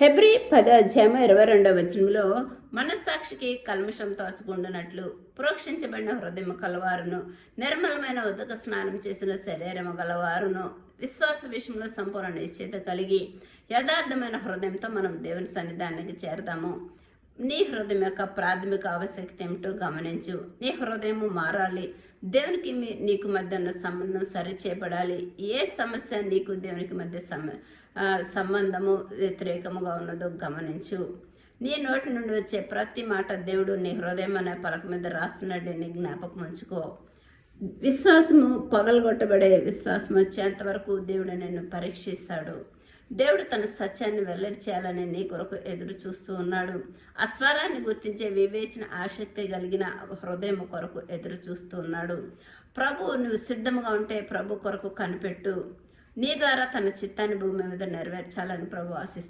హెబ్రి పద అధ్యాయం ఇరవై రెండవ వచనంలో మనస్సాక్షికి కల్మషం తోచుకుండునట్లు ప్రోక్షించబడిన హృదయం కలవారును నిర్మలమైన ఉదక స్నానం చేసిన శరీరము గలవారును విశ్వాస విషయంలో సంపూర్ణ నిశ్చిత కలిగి యథార్థమైన హృదయంతో మనం దేవుని సన్నిధానానికి చేరదాము నీ హృదయం యొక్క ప్రాథమిక ఆవశ్యకత ఏమిటో గమనించు. నీ హృదయం మారాలి. దేవునికి మీ- నీకు మధ్య ఉన్న సంబంధం సరి చేయబడాలి ఏ సమస్య నీకు దేవునికి మధ్య సమ సంబంధము వ్యతిరేకముగా ఉన్నదో గమనించు. నీ నోటి నుండి వచ్చే ప్రతి మాట దేవుడు నీ హృదయం అనే పలక మీద రాస్తున్నాడు నీ జ్ఞాపకం ఉంచుకో. విశ్వాసము పగలగొట్టబడే విశ్వాసం వచ్చేంతవరకు దేవుడు నిన్ను పరీక్షిస్తాడు. దేవుడు తన సత్యాన్ని వెల్లడి చేయాలని నీ కొరకు ఎదురు చూస్తూ ఉన్నాడు. ఆ గుర్తించే వివేచన ఆసక్తి కలిగిన హృదయం కొరకు ఎదురు చూస్తూ ఉన్నాడు. ప్రభు నువ్వు సిద్ధంగా ఉంటే ప్రభు కొరకు కనిపెట్టు. నీ ద్వారా తన చిత్తాన్ని భూమి మీద నెరవేర్చాలని ప్రభు ఆశిస్తు